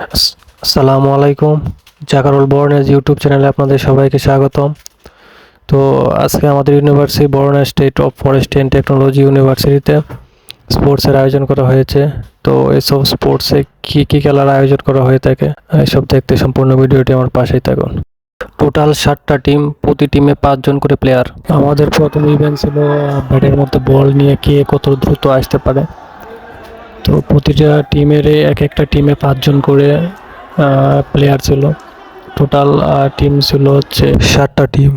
আস- আসসালামু আলাইকুম। জাকারুল বর্ণেজ ইউটিউব চ্যানেলে আপনাদের সবাইকে স্বাগতম। তো আজকে আমাদের university Barna state of forest and technology ইউনিভার্সিটিতে স্পোর্টসের আয়োজন করা হয়েছে। তো এসব স্পোর্টসে কী কী খেলার আয়োজন করা হয়ে থাকে, এসব দেখতে সম্পূর্ণ ভিডিওটি আমার পাশেই থাকুন। টোটাল ষাটটা টিম, প্রতি টিমে পাঁচজন করে প্লেয়ার। আমাদের প্রথম ইভেন্ট ছিল ব্যাটের মধ্যে বল নিয়ে কে কত দ্রুত আসতে পারে। তো প্রতিটা টিমের এক একটা টিমে পাঁচজন করে প্লেয়ার ছিল। টোটাল টিম ছিল হচ্ছে ষাটটা টিম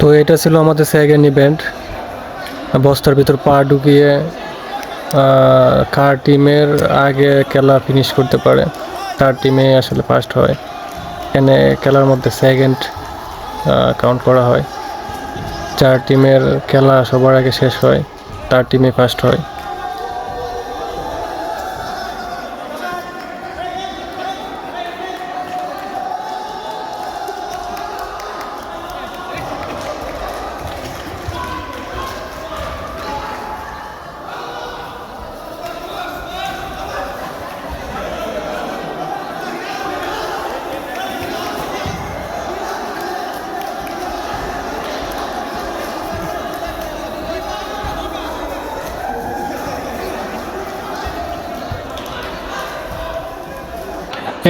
তো এটা ছিল আমাদের সেকেন্ড ইভেন্ট বস্তার ভিতর পা ঢুকিয়ে কার টিমের আগে খেলা ফিনিশ করতে পারে, তার টিমে আসলে ফার্স্ট হয়। এখানে খেলার মধ্যে সেকেন্ড কাউন্ট করা হয়। চার টিমের খেলা সবার আগে শেষ হয়, তার টিমে ফার্স্ট হয়।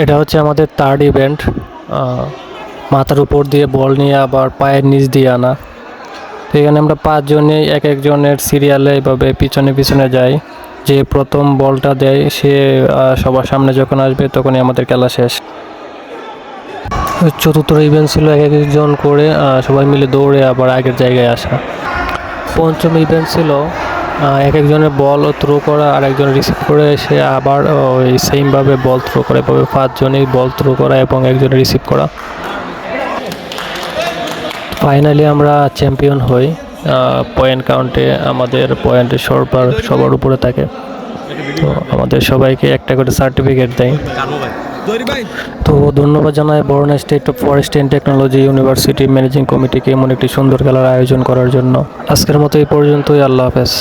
এটা হচ্ছে আমাদের থার্ড ইভেন্ট মাথার উপর দিয়ে বল নিয়ে আবার পায়ের নিচ দিয়ে আনা। এখানে আমরা পাঁচজনে এক একজনের সিরিয়ালে এভাবে পিছনে পিছনে যাই। যে প্রথম বলটা দেয়, সে সবার সামনে যখন আসবে তখনই আমাদের খেলা শেষ। চতুর্থ ইভেন্ট ছিল এক একজন করে সবাই মিলে দৌড়ে আবার আগের জায়গায় আসা। পঞ্চম ইভেন্ট ছিল এক একজনের বল থ্রো করা আর একজন রিসিভ করে, সে আবার ওই সেমভাবে বল থ্রো করে, এভাবে পাঁচজনেই বল থ্রো করা এবং একজন রিসিভ করা। ফাইনালি আমরা চ্যাম্পিয়ন হই পয়েন্ট কাউন্টে আমাদের পয়েন্টে সবার সবার উপরে থাকে। তো আমাদের সবাইকে একটা করে সার্টিফিকেট দেয়। তো ধন্যবাদ জানাই Baruna state of forest and technology university managing কমিটিকে এমন একটি সুন্দর খেলার আয়োজন করার জন্য। আজকের মতো এই পর্যন্তই, আল্লাহ হাফেজ।